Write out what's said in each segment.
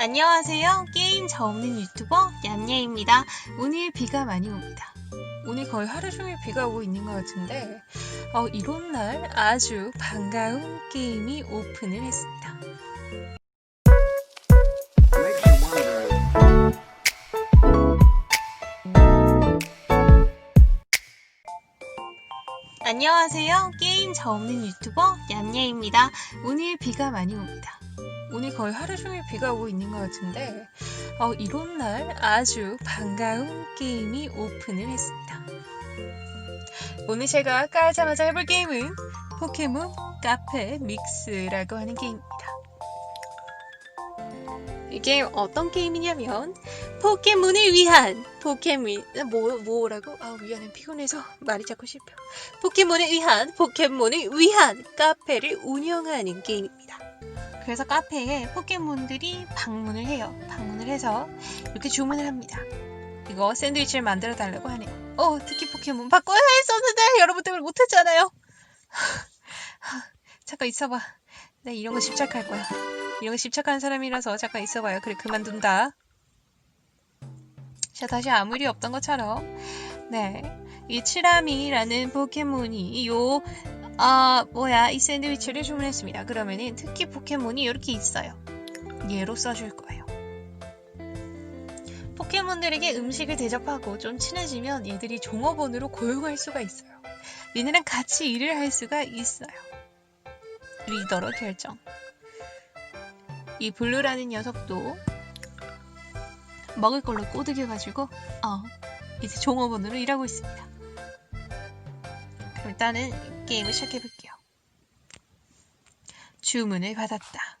안녕하세요. 게임 저 없는 유튜버 얀예입니다. 오늘 비가 많이 옵니다. 오늘 거의 하루 종일 비가 오고 있는 것 같은데 어, 이런 날 아주 반가운 게임이 오픈을 했습니다. 안녕하세요. 게임 저 없는 유튜버 얀예입니다. 오늘 비가 많이 옵니다. 오늘 거의 하루 종일 비가 오고 있는 것 같은데 어, 이런 날 아주 반가운 게임이 오픈을 했습니다. 오늘 제가 깔자마자 해볼 게임은 포켓몬 카페 믹스라고 하는 게임입니다. 이 게임 어떤 게임이냐면 포켓몬을 위한 포켓몬 뭐 뭐라고? 아 미안해 피곤해서 말이 자꾸 씹혀. 포켓몬을 위한 포켓몬을 위한 카페를 운영하는 게임입니다. 그래서 카페에 포켓몬들이 방문을 해요. 방문을 해서 이렇게 주문을 합니다. 이거 샌드위치를 만들어 달라고 하네요. 어, 특히 포켓몬 바꿔야 했었는데 여러분 때문에 못했잖아요. 잠깐 있어봐. 나 이런 거 집착할 거야. 이런 거 집착하는 사람이라서 잠깐 있어봐요. 그래 그만둔다. 자 다시 아무 일이 없던 것처럼 네. 이 치라미라는 포켓몬이 요, 아, 뭐야, 이 샌드위치를 주문했습니다. 그러면은 특히 포켓몬이 이렇게 있어요. 얘로 써줄 거예요. 포켓몬들에게 음식을 대접하고 좀 친해지면 얘들이 종업원으로 고용할 수가 있어요. 얘네랑 같이 일을 할 수가 있어요. 리더로 결정. 이 블루라는 녀석도 먹을 걸로 꼬드겨가지고, 어, 이제 종업원으로 일하고 있습니다. 일단은 게임을 시작해볼게요. 주문을 받았다.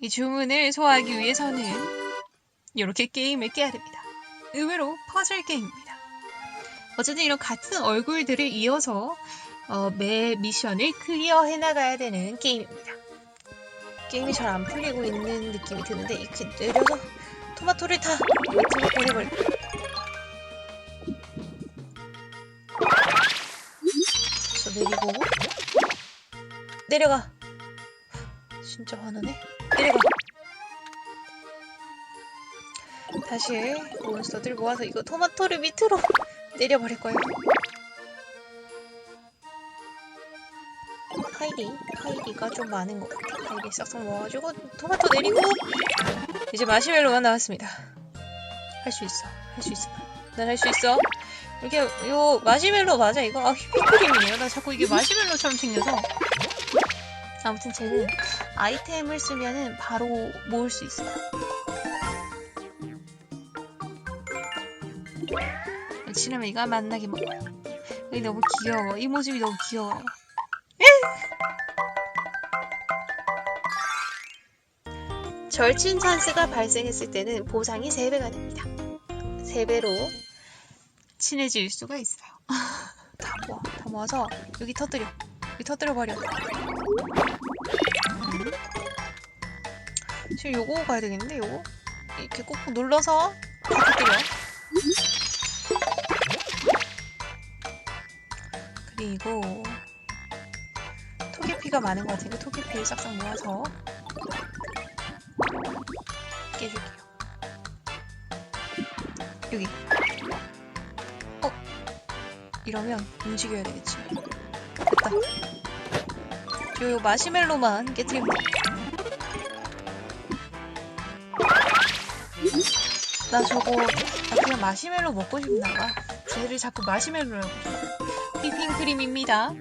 이 주문을 소화하기 위해서는 이렇게 게임을 깨야 됩니다. 의외로 퍼즐 게임입니다. 어쨌든 이런 같은 얼굴들을 이어서 어, 매 미션을 클리어해 나가야 되는 게임입니다. 게임이 잘 안 풀리고 있는 느낌이 드는데 이렇게 내려서 토마토를 다 보내버려. 저 내려가. 진짜 화나네. 내려가. 다시 몬스터들 모아서 이거 토마토를 밑으로 내려버릴 거예요. 카이리 카이리가 좀 많은 것 같아. 카이리 싹싹 모아가지고 토마토 내리고 이제 마시멜로가 나왔습니다. 할 수 있어. 할 수 있어. 난 할 수 있어. 이게 요 마시멜로 맞아 이거? 아 휘핑크림이네요. 나 자꾸 이게 마시멜로처럼 생겨서 아무튼 쟤는 아이템을 쓰면은 바로 모을 수 있어요 치라미가 만나게 먹어요 여기 너무 귀여워 이 모습이 너무 귀여워요 절친 찬스가 발생했을 때는 보상이 3배가 됩니다 3배로 친해질 수가 있어요. 다 모아, 다 모아서 여기 터뜨려. 여기 터뜨려 버려. 지금 요거 가야 되겠는데 요거 이렇게 꾹꾹 눌러서 다 터뜨려. 그리고 토끼피가 많은 것 같으니까 토끼피를 싹싹 모아서 깨줄게요. 여기 이러면 움직여야 되겠지. 됐다. 요, 요 마시멜로만 깨뜨리면 돼. 나 저거 나 그냥 마시멜로 먹고 싶나 봐. 쟤를 자꾸 마시멜로라고. 휘핑크림입니다.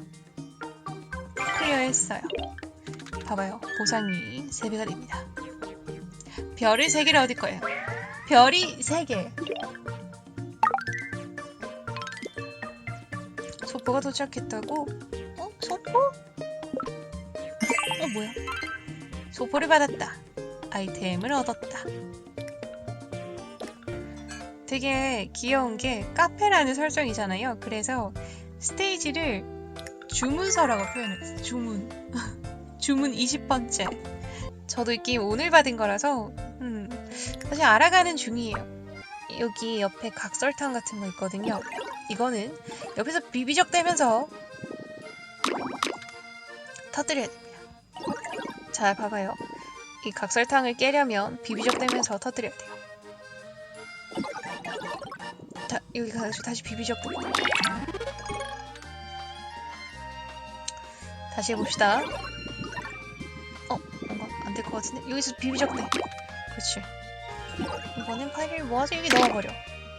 클리어했어요. 봐봐요. 보상이 3배가 됩니다. 별을 3개를 얻을 거예요. 별이 3개. 소포가 도착했다고? 어? 소포? 어 뭐야? 소포를 받았다. 아이템을 얻었다. 되게 귀여운 게 카페라는 설정이잖아요. 그래서 스테이지를 주문서라고 표현했어요. 주문. 주문 20번째. 저도 이 게임 오늘 받은 거라서 음, 사실 알아가는 중이에요. 여기 옆에 각설탕 같은 거 있거든요. 이거는 옆에서 비비적대면서 터뜨려야 됩니다. 자, 봐봐요. 이 각설탕을 깨려면 비비적대면서 터뜨려야 돼요. 다, 여기 가서 다시 비비적대. 다시 해봅시다. 어, 뭔가 안 될 것 같은데? 여기서 비비적대. 그렇지. 이번엔 파일을 모아서 여기 넣어버려.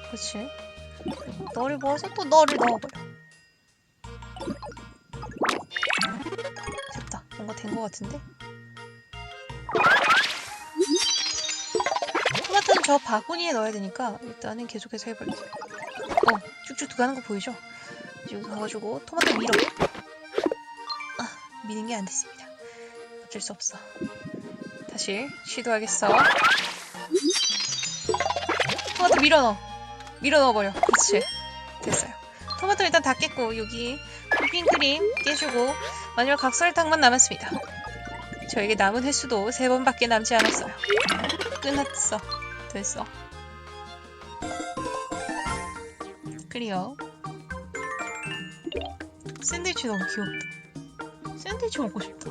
그렇지. 너를 모아서 또 너를 넣어버려. 됐다. 뭔가 된 것 같은데? 토마토는 저 바구니에 넣어야 되니까 일단은 계속해서 해볼게요. 어, 쭉쭉 가는 거 보이죠? 여기 가가지고 토마토 밀어. 아, 미는 게 안 됐습니다. 어쩔 수 없어. 다시 시도하겠어. 토마토 밀어 넣어. 밀어 넣어버려. 그렇지. 됐어요. 토마토 일단 다 깼고 여기 휘핑크림 깨주고 마지막 각설탕만 남았습니다. 저에게 남은 횟수도 세 번밖에 남지 않았어요. 끝났어. 됐어. 클리어. 샌드위치 너무 귀엽다. 샌드위치 먹고 싶다.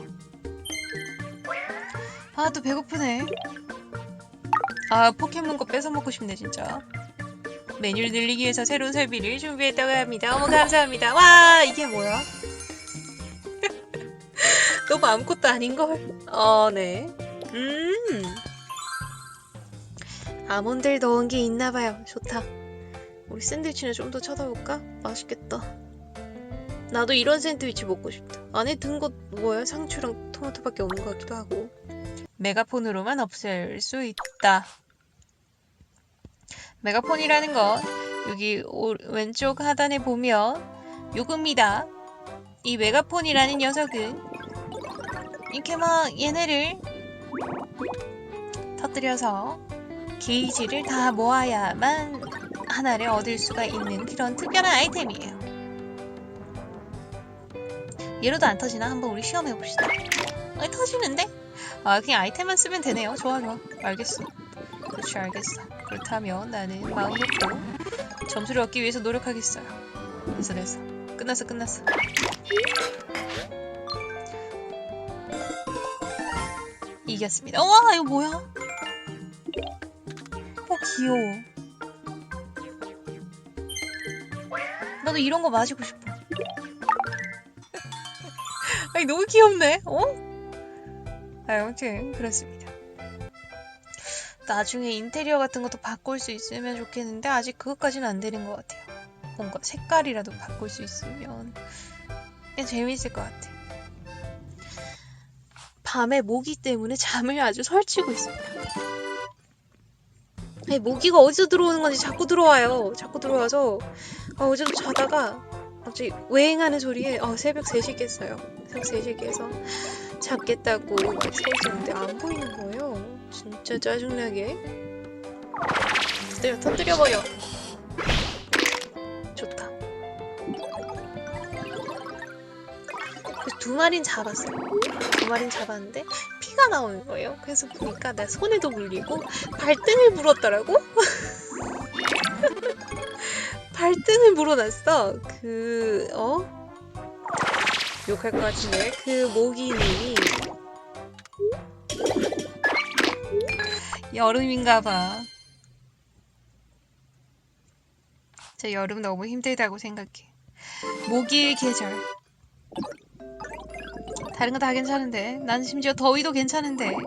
아, 또 배고프네. 아, 포켓몬 거 뺏어 먹고 싶네, 진짜. 메뉴를 늘리기 위해서 새로운 설비를 준비했다고 합니다. 어머, 감사합니다. 와, 이게 뭐야? 너무 아무것도 아닌걸? 어, 네. 음. 아몬드를 넣은 게 있나봐요. 좋다. 우리 샌드위치는 좀 더 쳐다볼까? 맛있겠다. 나도 이런 샌드위치 먹고 싶다. 안에 든 것 뭐야? 상추랑 토마토밖에 없는 것 같기도 하고. 메가폰으로만 없앨 수 있다. 메가폰이라는 건 여기 오- 왼쪽 하단에 보면 요겁니다. 이 메가폰이라는 녀석은 이렇게 막 얘네를 터뜨려서 게이지를 다 모아야만 하나를 얻을 수가 있는 그런 특별한 아이템이에요. 얘로도 안 터지나? 한번 우리 시험해 봅시다. 아, 터지는데? 아, 그냥 아이템만 쓰면 되네요. 좋아, 좋아. 알겠어. 그렇지, 알겠어. 그렇다면 나는 마음 놓고 점수를 얻기 위해서 노력하겠어요. 됐어, 됐어. 끝났어, 끝났어. 이겼습니다. 와, 이거 뭐야? 어, 귀여워. 나도 이런 거 마시고 싶어. 아니, 너무 귀엽네. 어? 아, 아무튼, 그렇습니다. 나중에 인테리어 같은 것도 바꿀 수 있으면 좋겠는데, 아직 그것까지는 안 되는 것 같아요. 뭔가 색깔이라도 바꿀 수 있으면, 그냥 재밌을 것 같아. 밤에 모기 때문에 잠을 아주 설치고 있습니다. 모기가 어디서 들어오는 건지 자꾸 들어와요. 자꾸 들어와서 아, 어제도 자다가 갑자기 웽하는 소리에 어, 새벽 3시 깼어요. 새벽 3시 깨서 잡겠다고 막 서있었는데 안 보이는 거예요. 진짜 짜증나게. 터뜨려, 터뜨려버려. 좋다. 두 마리는 잡았어요. 두 마리는 잡았는데 피가 나오는 거예요. 그래서 보니까 나 손에도 물리고 발등을 물었더라고. 발등을 물어놨어. 그 어? 욕할 것 같은데 그 모기님이 여름인가봐. 저 여름 너무 힘들다고 생각해. 모기의 계절. 다른 거 다 괜찮은데 난 심지어 더위도 괜찮은데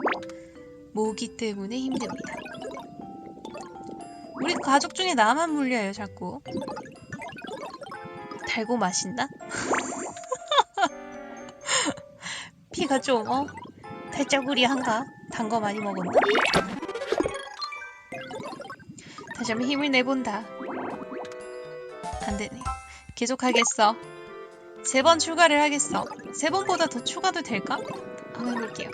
모기 때문에 힘듭니다. 우리 가족 중에 나만 물려요 자꾸. 달고 마신다? 피가 좀 어? 달짝우리한가? 단 거 많이 먹었나? 다시 한번 힘을 내본다. 안 되네. 계속 하겠어. 세 번 추가를 하겠어. 세 번보다 더 추가도 될까? 한번 해볼게요.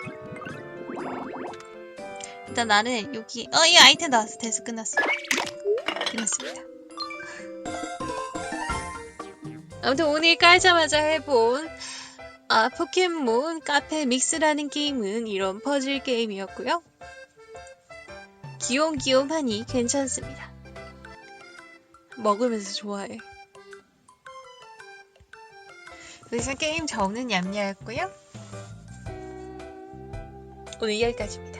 일단 나는 여기 어 이 아이템 나왔어. 됐어 끝났어. 끝났습니다. 아무튼 오늘 깔자마자 해본 아, 포켓몬 카페 믹스라는 게임은 이런 퍼즐 게임이었고요. 귀염귀염하니 괜찮습니다. 먹으면서 좋아해. 그래서 게임 접는 냠냐였고요. 오늘 여기까지입니다.